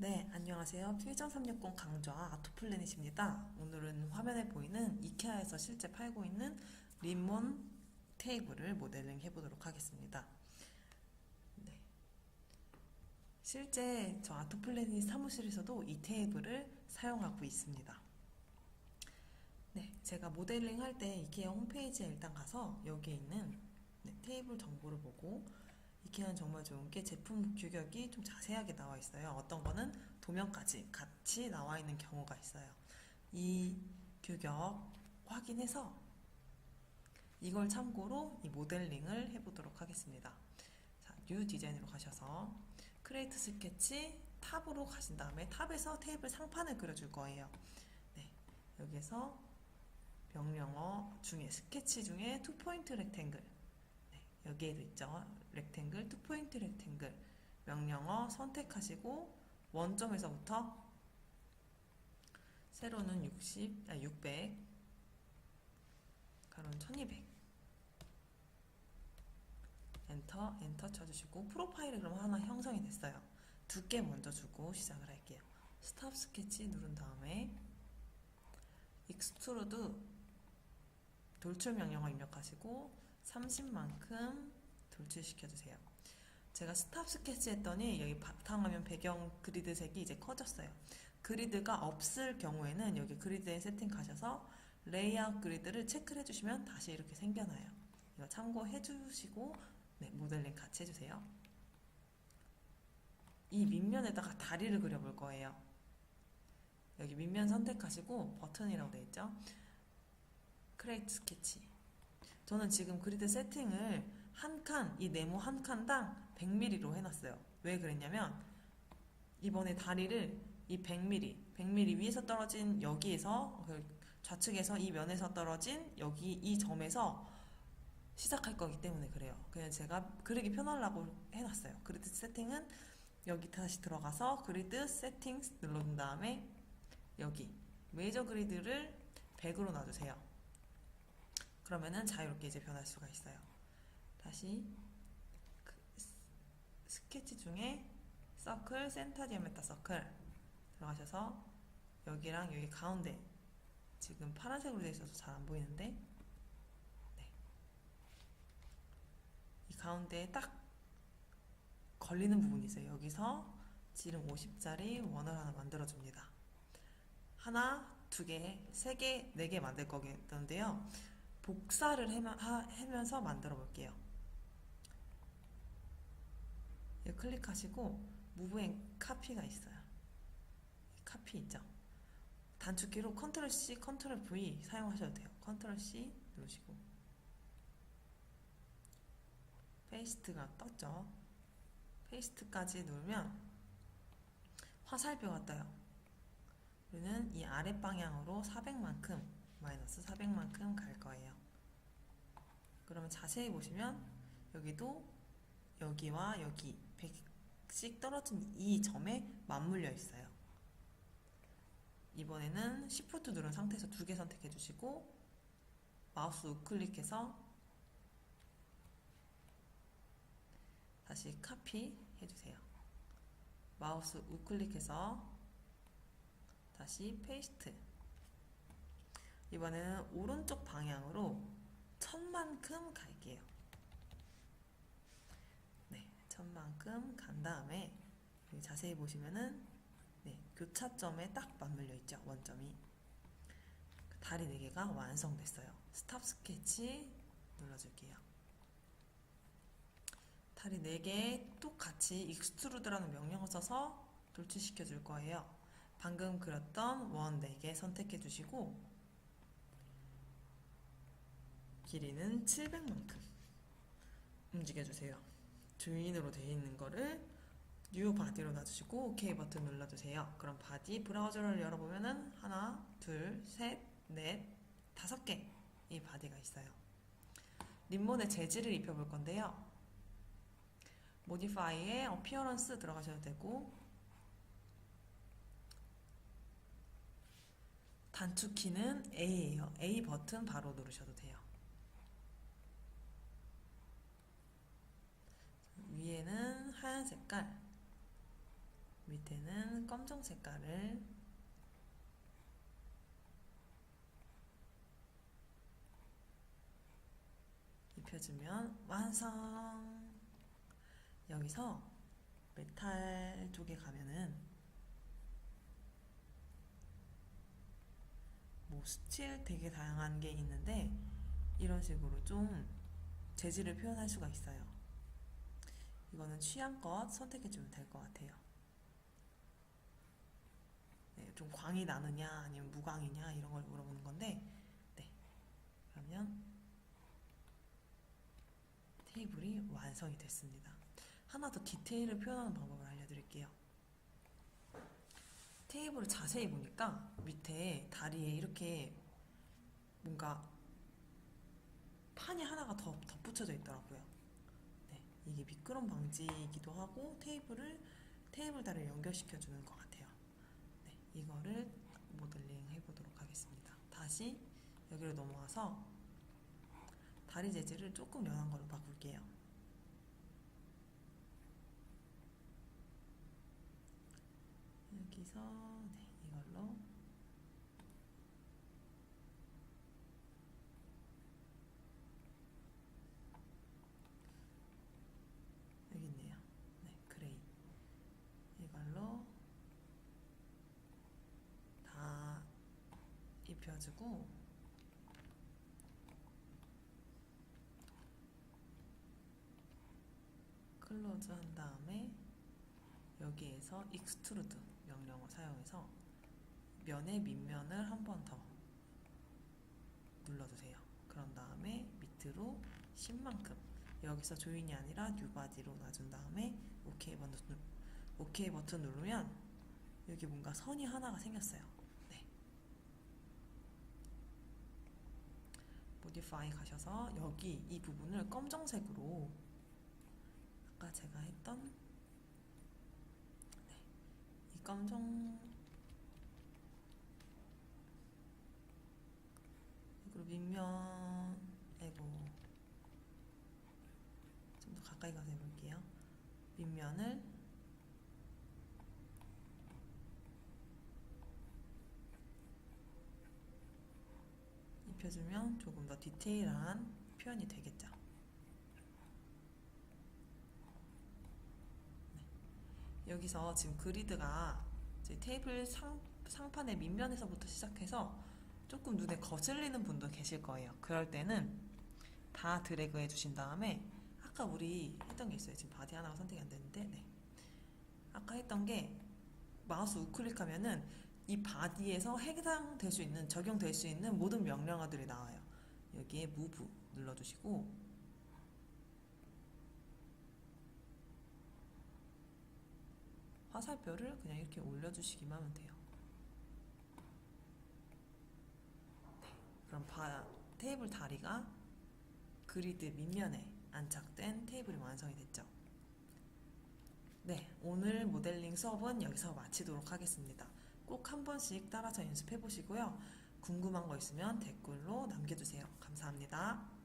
네, 안녕하세요. 퓨전 360 강좌 아토플래닛입니다. 오늘은 화면에 보이는 이케아에서 실제 팔고 있는 리몬 테이블을 모델링 해보도록 하겠습니다. 네. 실제 저 아토플래닛 사무실에서도 이 테이블을 사용하고 있습니다. 네, 제가 모델링 할 때 이케아 홈페이지에 일단 가서 여기에 있는 네, 테이블 정보를 보고 이케아는 정말 좋은 게 제품 규격이 좀 자세하게 나와 있어요. 어떤 거는 도면까지 같이 나와 있는 경우가 있어요. 이 규격 확인해서 이걸 참고로 이 모델링을 해보도록 하겠습니다. 자, 뉴 디자인으로 가셔서 크레이트 스케치 탑으로 가신 다음에 탑에서 테이블 상판을 그려줄 거예요. 네, 여기에서 명령어 중에 스케치 중에 투 포인트 렉탱글 네, 여기에도 있죠. 렉탱글, 투 포인트 렉탱글 명령어 선택하시고 원점에서부터 세로는 60, 아 600, 가로는 1200 엔터, 엔터 쳐주시고 프로파일이 그럼 하나 형성이 됐어요. 두께 먼저 주고 시작을 할게요. 스탑 스케치 누른 다음에 익스트루드 돌출 명령어 입력하시고 30만큼 돌출시켜주세요. 제가 스탑 스케치 했더니 여기 바탕화면 배경 그리드 색이 이제 커졌어요. 그리드가 없을 경우에는 여기 그리드에 세팅 가셔서 레이아웃 그리드를 체크를 해주시면 다시 이렇게 생겨나요. 이거 참고해 주시고 네, 모델링 같이 해주세요. 이 밑면에다가 다리를 그려볼 거예요. 여기 밑면 선택하시고 버튼이라고 되어 있죠. 크레이트 스케치. 저는 지금 그리드 세팅을 한 칸, 이 네모 한 칸당 100mm로 해놨어요. 왜 그랬냐면, 이번에 다리를 이 100mm, 100mm 위에서 떨어진 여기에서, 그 좌측에서 이 면에서 떨어진 여기 이 점에서 시작할 거기 때문에 그래요. 그냥 제가 그리기 편하려고 해놨어요. 그리드 세팅은 여기 다시 들어가서 그리드 세팅 눌러준 다음에 여기 메이저 그리드를 100으로 놔주세요. 그러면은 자유롭게 이제 변할 수가 있어요. 다시 그 스케치 중에 서클, 센터 디아메타 서클 들어가셔서 여기랑 여기 가운데 지금 파란색으로 되어 있어서 잘 안 보이는데 네. 이 가운데에 딱 걸리는 부분이 있어요. 여기서 지름 50짜리 원을 하나 만들어 줍니다. 하나, 두 개, 세 개, 네 개 만들 거겠는데요. 복사를 하면서 만들어 볼게요. 클릭하시고 무브 앤 카피가 있어요. 카피 있죠? 단축키로 컨트롤 C, 컨트롤 V 사용하셔도 돼요. 컨트롤 C 누르시고 페이스트가 떴죠? 페이스트까지 누르면 화살표가 떠요. 우리는 이 아랫 방향으로 400만큼 마이너스 400만큼 갈 거예요. 그러면 자세히 보시면 여기도 여기와 여기 100씩 떨어진 이 점에 맞물려 있어요. 이번에는 Shift 누른 상태에서 두 개 선택해 주시고 마우스 우클릭해서 다시 카피 해주세요. 마우스 우클릭해서 다시 페이스트 이번에는 오른쪽 방향으로 천만큼 갈게요. 네, 천만큼 간 다음에 자세히 보시면은 네, 교차점에 딱 맞물려 있죠. 원점이. 다리 4개가 완성됐어요. 스탑 스케치 눌러줄게요. 다리 4개 똑같이 익스트루드라는 명령을 써서 돌출시켜 줄 거예요. 방금 그렸던 원 4개 선택해 주시고 길이는 700만큼 움직여주세요. 주인으로 되어 있는 거를 뉴 바디로 놔주시고 OK 버튼 눌러주세요. 그럼 바디 브라우저를 열어보면은 하나, 둘, 셋, 넷, 다섯 개이 바디가 있어요. 림몬의 재질을 입혀볼 건데요. 모디파이에 어피어런스 들어가셔도 되고 단축키는 A예요. A 버튼 바로 누르셔도 돼요. 위에는 하얀 색깔 밑에는 검정 색깔을 입혀주면 완성! 여기서 메탈 쪽에 가면은 뭐 스틸 되게 다양한 게 있는데 이런 식으로 좀 재질을 표현할 수가 있어요. 이거는 취향껏 선택해주면 될 것 같아요. 네, 좀 광이 나느냐 아니면 무광이냐 이런 걸 물어보는 건데 네, 그러면 테이블이 완성이 됐습니다. 하나 더 디테일을 표현하는 방법을 알려드릴게요. 테이블을 자세히 보니까 밑에 다리에 이렇게 뭔가 판이 하나가 더 덧붙여져 있더라고요. 네, 이게 미끄럼 방지이기도 하고 테이블을 테이블 다리를 연결시켜 주는 것 같아요. 네, 이거를 모델링 해보도록 하겠습니다. 다시 여기로 넘어와서 다리 재질을 조금 연한 걸로 바꿀게요. 여기서 네, 이걸로 여기 있네요. 네, 그레이 이걸로 다 입혀주고 클로즈 한 다음에 여기에서 익스트루드 명령어 사용해서 면의 밑면을 한 번 더 눌러주세요. 그런 다음에 밑으로 10만큼 여기서 조인이 아니라 뉴바디로 놔준 다음에 OK 버튼, 누, OK 버튼 누르면 여기 뭔가 선이 하나가 생겼어요. 네. 모디파이 가셔서 여기 이 부분을 검정색으로 아까 제가 했던 네. 이 검정 그리고 밑면 아이고 좀 더 가까이 가서 해볼게요 밑면을 입혀주면 조금 더 디테일한 표현이 되겠죠 여기서 지금 그리드가 이제 테이블 상, 상판의 밑면에서부터 시작해서 조금 눈에 거슬리는 분도 계실 거예요. 그럴 때는 다 드래그 해주신 다음에 아까 우리 했던 게 있어요. 지금 바디 하나가 선택이 안 되는데 네. 아까 했던 게 마우스 우클릭하면은 이 바디에서 해당될 수 있는 적용될 수 있는 모든 명령어들이 나와요. 여기에 move 눌러주시고 화살표를 그냥 이렇게 올려주시기만 하면 돼요. 네, 그럼 바, 테이블 다리가 그리드 밑면에 안착된 테이블이 완성이 됐죠. 네, 오늘 모델링 수업은 여기서 마치도록 하겠습니다. 꼭 한 번씩 따라서 연습해 보시고요. 궁금한 거 있으면 댓글로 남겨주세요. 감사합니다.